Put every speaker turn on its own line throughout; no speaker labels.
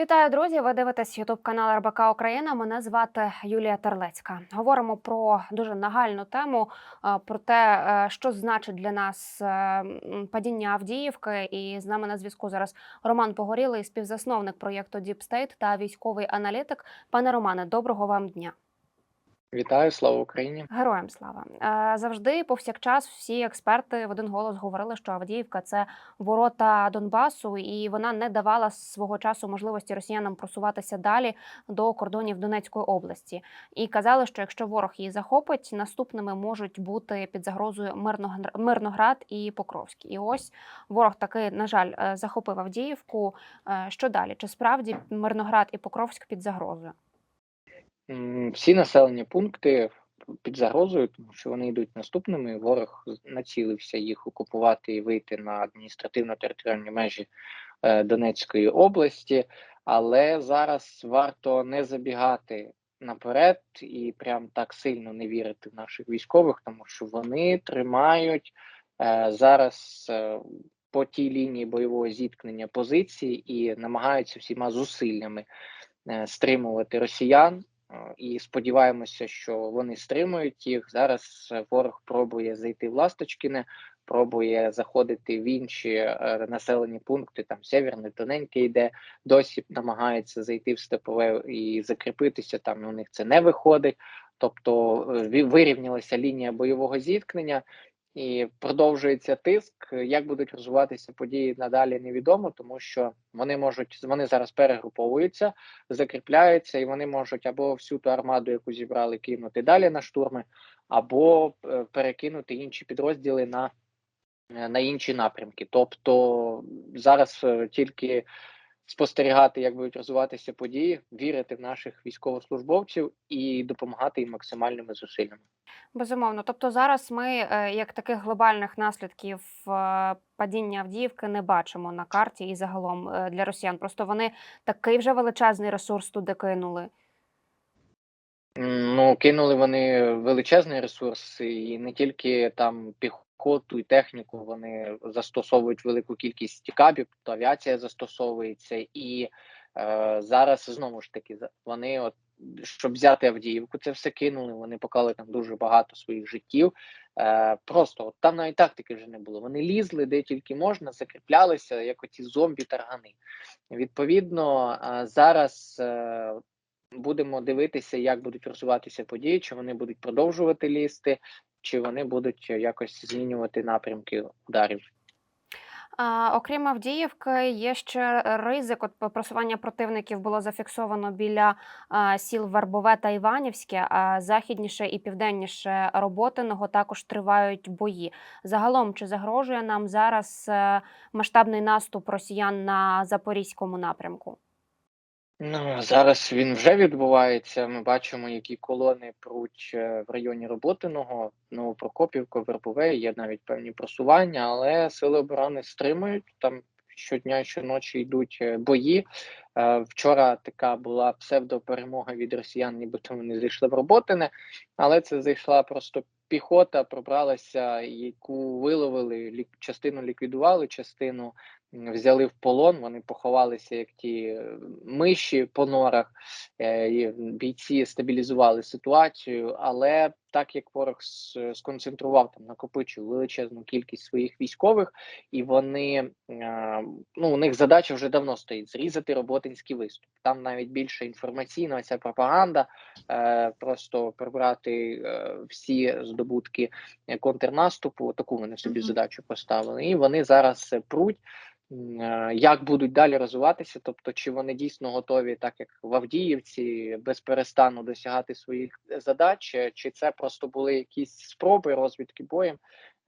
Вітаю, друзі! Ви дивитесь Ютуб канал РБК Україна. Мене звати Юлія Терлецька. Говоримо про дуже нагальну тему, е, про те, е, що значить для нас е, падіння Авдіївки. І з нами на зв'язку зараз Роман Погорілий, співзасновник проєкту Діпстейт та військовий аналітик. Пане Романе, доброго вам дня.
Вітаю, слава Україні!
Героям слава Е, завжди повсякчас всі експерти в один голос говорили, що Авдіївка це ворота Донбасу, і вона не давала свого часу можливості росіянам просуватися далі до кордонів Донецької області. І казали, що якщо ворог її захопить, наступними можуть бути під загрозою Мирноград і Покровський. І ось ворог таки, на жаль, е, захопив Авдіївку. Е, Що далі? Чи справді Мирноград і Покровськ під загрозою?
Всі населені пункти під загрозою, тому що вони йдуть наступними. Ворог націлився їх окупувати і вийти на адміністративно-територіальні межі е, Донецької області, але зараз варто не забігати наперед і прям так сильно не вірити в наших військових, тому що вони тримають е, зараз е, по тій лінії бойового зіткнення позиції і намагаються всіма зусиллями е, стримувати росіян. Е, І сподіваємося, що вони стримують їх. Зараз ворог пробує зайти в Ласточкіне, пробує заходити в інші е, населені пункти. Там Северне, Тоненьке йде, досі намагається зайти в степове і закріпитися. Там у них це не виходить. Тобто е, вирівнялася лінія бойового зіткнення. І продовжується тиск. Як будуть розвиватися події надалі, невідомо, тому що вони можуть вони зараз перегруповуються, закріпляються, і вони можуть або всю ту армаду, яку зібрали, кинути далі на штурми, або е, перекинути інші підрозділи на, е, на інші напрямки. Тобто зараз е, тільки спостерігати, як будуть розвиватися події, вірити в наших військовослужбовців і допомагати їм максимальними зусиллями.
Безумовно. Тобто зараз ми е, як таких глобальних наслідків е, падіння Авдіївки не бачимо на карті і загалом е, для росіян. Просто вони такий вже величезний ресурс туди кинули.
Ну, кинули вони величезний ресурс, і не тільки там піхоту і техніку, вони застосовують велику кількість кабів, то авіація застосовується, і е, зараз знову ж таки вони, от щоб взяти Авдіївку, це все кинули. Вони поклали там дуже багато своїх життів. Е, просто от там навіть тактики вже не було. Вони лізли де тільки можна, закріплялися, як оці зомбі-таргани. Відповідно, е, зараз. Е, Будемо дивитися, як будуть розвиватися події, чи вони будуть продовжувати лізти, чи вони будуть якось змінювати напрямки ударів.
Окрім Авдіївки, є ще ризик. От просування противників було зафіксовано біля сіл Вербове та Іванівське, а західніше і південніше Роботиного також тривають бої. Загалом, чи загрожує нам зараз е, масштабний наступ росіян на запорізькому напрямку?
Ну зараз він вже відбувається. Ми бачимо, які колони пруть е, в районі Роботиного, Новопрокопівка, Вербове. Є навіть певні просування, але сили оборони стримують там. Щодня щоночі йдуть е, бої. Е, Вчора така була псевдоперемога від росіян, нібито вони зайшли в Роботине, але це зайшла просто піхота, пробралася, яку виловили, частину ліквідували, частину взяли в полон. Вони поховалися як ті е, миші по норах. Е, Бійці стабілізували ситуацію, але так як ворог сконцентрував там, накопичив величезну кількість своїх військових, і вони ну у них задача вже давно стоїть зрізати роботинський виступ. Там навіть більше інформаційна ця пропаганда, е, просто прибрати е, всі здобутки контрнаступу. Таку вони собі задачу поставили, і вони зараз пруть. Е, Як будуть далі розвиватися, тобто чи вони дійсно готові, так як в Авдіївці, без перестану досягати своїх задач, е, чи це просто були якісь спроби розвідки боєм,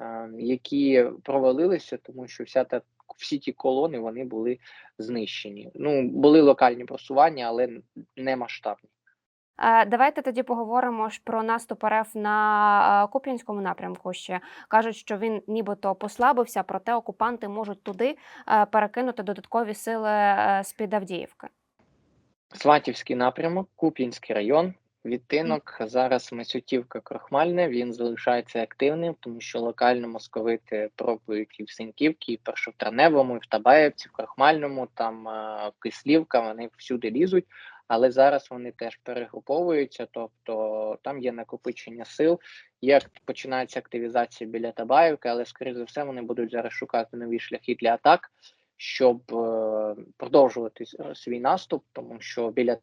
е, які провалилися, тому що вся та всі ті колони вони були знищені. Ну були локальні просування, але не масштабні.
Давайте тоді поговоримо ж про наступ РФ на Куп'янському напрямку. Ще кажуть, що він нібито послабився, проте окупанти можуть туди перекинути додаткові сили е, з-під Авдіївки.
Сватівський напрямок, Куп'янський район. Відтинок зараз Масютівка Крохмальне, він залишається активним, тому що локально московити пробують і в Синьківці, і в Першотравневому, і в Табаєвці, в Крохмальному, там е, Кислівка, вони всюди лізуть, але зараз вони теж перегруповуються, тобто там є накопичення сил, є починається активізація біля Табаєвки, але скоріше за все вони будуть зараз шукати нові шляхи для атак, щоб е, продовжувати свій наступ, тому що біля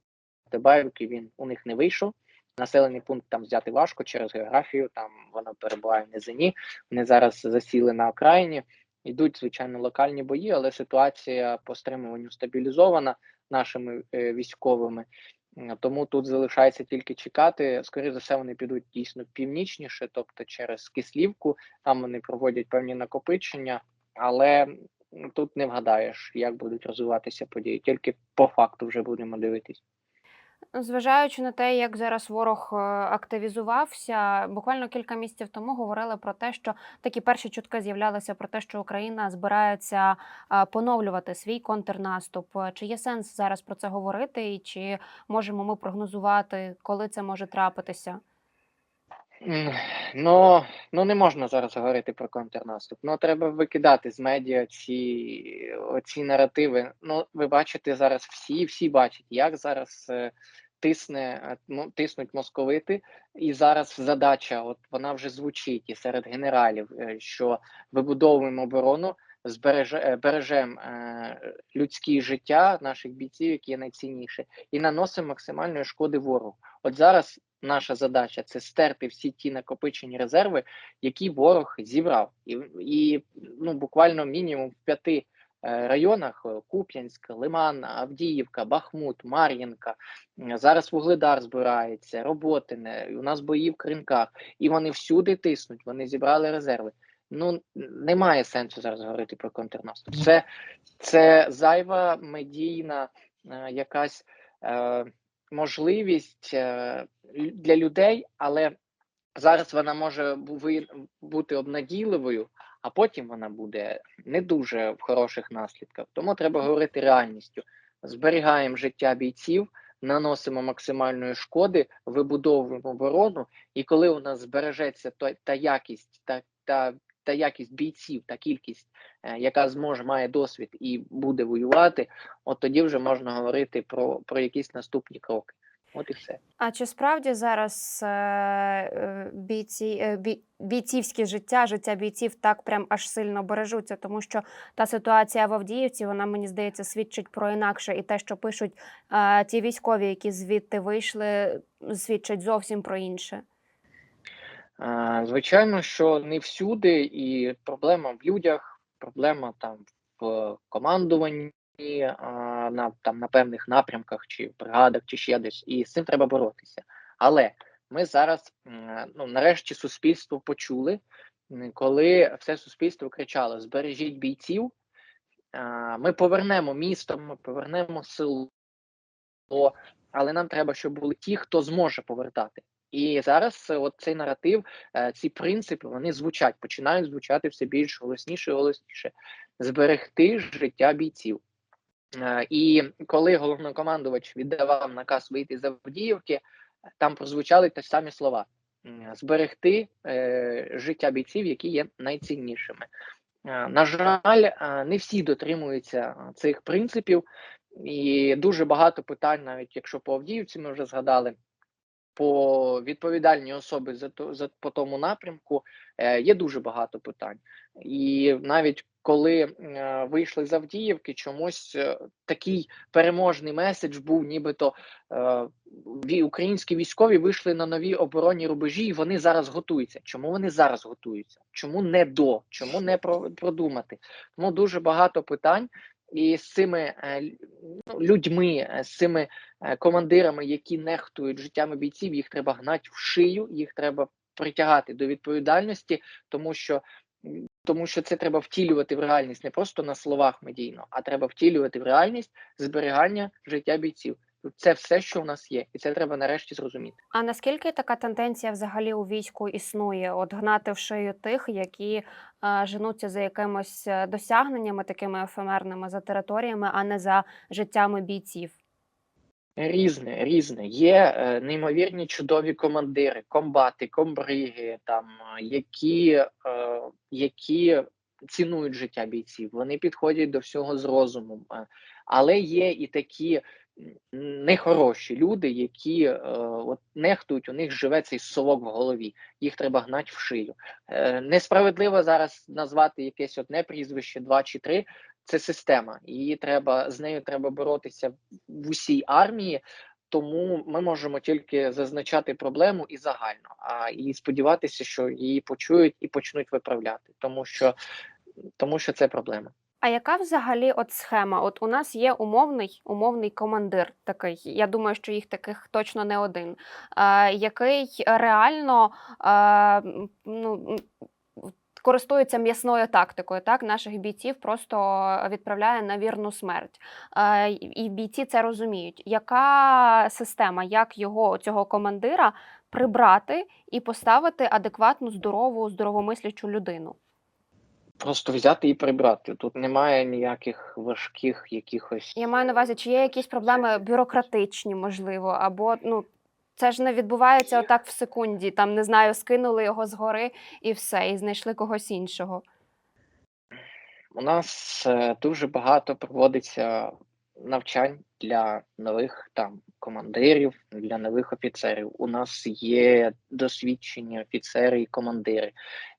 Табаєвки він у них не вийшов. Населений пункт там взяти важко через географію. Там воно перебуває в низині. Вони зараз засіли на окраїні. Йдуть звичайно локальні бої, але ситуація по стримуванню стабілізована нашими е, військовими. Тому тут залишається тільки чекати. Скоріше за все, вони підуть дійсно північніше, тобто через Кислівку. Там вони проводять певні накопичення, але тут не вгадаєш, як будуть розвиватися події. Тільки по факту вже будемо дивитись.
Зважаючи на те, як зараз ворог е, активізувався, буквально кілька місяців тому говорили про те, що такі перші чутки з'являлися про те, що Україна збирається е, поновлювати свій контрнаступ. Чи є сенс зараз про це говорити, і чи можемо ми прогнозувати, коли це може трапитися?
Ну, ну не можна зараз говорити про контрнаступ. Ну треба викидати з медіа ці оці наративи. Ну, ви бачите зараз всі, всі бачать, як зараз е, тисне, е, тиснуть московити, і зараз задача, от вона вже звучить і серед генералів, е, що вибудовуємо оборону, збереже, е, бережемо е, людські життя наших бійців, які є найцінніше, і наносимо максимальної шкоди ворогу. От зараз наша задача це стерти всі ті накопичені резерви, які ворог зібрав, і, і ну буквально мінімум в п'яти е, районах: Куп'янськ, Лиман, Авдіївка, Бахмут, Мар'їнка. Зараз Вугледар збирається, Роботине. У нас бої в кринках, і вони всюди тиснуть. Вони зібрали резерви. Ну немає сенсу зараз говорити про контрнаступ. Це, це зайва медійна е, якась. Е, можливість е, для людей, але зараз вона може бути обнадійливою, а потім вона буде не дуже в хороших наслідках. Тому треба говорити реальністю. Зберігаємо життя бійців, наносимо максимальної шкоди, вибудовуємо оборону, і коли у нас збережеться та, та якість, та, та, та якість бійців, та кількість, е, яка зможе має досвід і буде воювати, от тоді вже можна говорити про, про якісь наступні кроки. От і все.
А чи справді зараз е, е, бійці, бій, бійцівське життя, життя бійців так прям аж сильно бережуться? Тому що та ситуація в Авдіївці, вона мені здається, свідчить про інакше, і те, що пишуть ті військові, які звідти вийшли, свідчить зовсім про інше.
А, Звичайно, що не всюди, і проблема в людях, проблема там в командуванні на там на певних напрямках, чи в бригадах, чи ще десь, і з цим треба боротися. Але ми зараз, ну нарешті, суспільство почули, коли все суспільство кричало: збережіть бійців, ми повернемо місто, ми повернемо село, але нам треба, щоб були ті, хто зможе повертати. І зараз е, от цей наратив, е, ці принципи, вони звучать, починають звучати все більш голосніше і голосніше. Зберегти життя бійців. Е, І коли головнокомандувач віддавав наказ вийти з Авдіївки, там прозвучали ті самі слова: зберегти життя бійців, які є найціннішими. На жаль, не всі дотримуються цих принципів, і дуже багато питань, навіть якщо по Авдіївці ми вже згадали, по відповідальні особи за то за по тому напрямку е, є дуже багато питань, і навіть коли е, вийшли з Авдіївки, чомусь е, такий переможний меседж був, нібито е, українські військові вийшли на нові оборонні рубежі, і вони зараз готуються. Чому вони зараз готуються? Чому не до? Чому не про, продумати? Тому дуже багато питань. І з цими е, ну, людьми, е, з цими е, командирами, які нехтують життями бійців, їх треба гнати в шию, їх треба притягати до відповідальності, тому що тому що це треба втілювати в реальність не просто на словах медійно, а треба втілювати в реальність зберігання життя бійців. Це все, що в нас є, і це треба нарешті зрозуміти.
А наскільки така тенденція взагалі у війську існує? От гнати в шию тих, які е, женуться за якимось е, досягненнями, такими ефемерними за територіями, а не за життями бійців?
Різне, різне. Є е, неймовірні чудові командири, комбати, комбриги, там, які, е, які цінують життя бійців. Вони підходять до всього з розумом. Е, але є і такі нехороші люди, які е, от нехтують, у них живе цей совок в голові. Їх треба гнати в шию. Е, несправедливо зараз назвати якесь одне прізвище, два чи три. Це система, її треба з нею треба боротися в усій армії. Тому ми можемо тільки зазначати проблему і загально, а і сподіватися, що її почують і почнуть виправляти, тому що тому що це проблема.
А яка взагалі от схема? От у нас є умовний умовний командир такий. Я думаю, що їх таких точно не один, е, який реально е, ну, користується м'ясною тактикою. Так, наших бійців просто відправляє на вірну смерть. Е, і бійці це розуміють. Яка система, як його цього командира прибрати і поставити адекватну, здорову, здоровомислячу людину?
Просто взяти і прибрати. Тут немає ніяких важких якихось.
Я маю на увазі, чи є якісь проблеми бюрократичні, можливо, або ну це ж не відбувається отак в секунді. Там не знаю, скинули його згори і все, і знайшли когось іншого.
У нас е, дуже багато проводиться навчань для нових там командирів, для нових офіцерів. У нас є досвідчені офіцери і командири.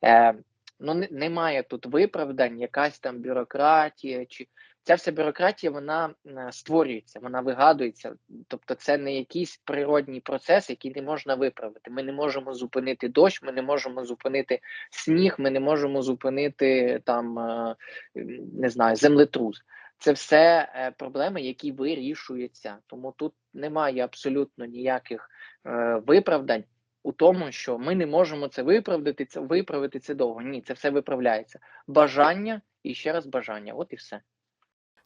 Е, ну, немає тут виправдань, якась там бюрократія чи. Ця вся бюрократія вона е, створюється, вона вигадується. Тобто, це не якийсь природній процес, який не можна виправити. Ми не можемо зупинити дощ, ми не можемо зупинити сніг, ми не можемо зупинити там е, не знаю, землетрус. Це все е, проблеми, які вирішуються. Тому тут немає абсолютно ніяких виправдань у тому, що ми не можемо це виправдати, це виправити це довго. Ні, це все виправляється. Бажання і ще раз бажання. От і все.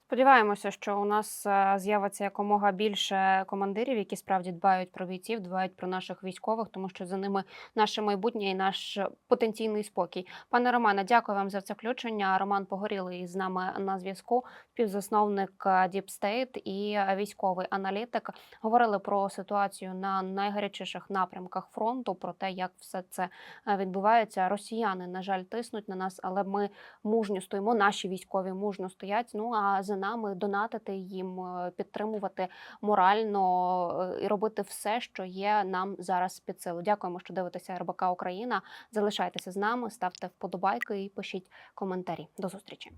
Сподіваємося, що у нас е, з'явиться якомога більше командирів, які справді дбають про бійців, дбають про наших військових, тому що за ними наше майбутнє і наш потенційний спокій. Пане Романе, дякую вам за це включення. Роман Погорілий з нами на зв'язку, співзасновник е, Deep State і військовий аналітик. Говорили про ситуацію на найгарячіших напрямках фронту, про те, як все це е, відбувається. Росіяни, на жаль, тиснуть на нас, але ми мужньо стоїмо. Наші військові мужньо стоять. Ну а за нами донатити їм, е, підтримувати морально е, і робити все, що є нам зараз під силу. Дякуємо, що дивитеся РБК Україна. Залишайтеся з нами, ставте вподобайки і пишіть коментарі. До зустрічі.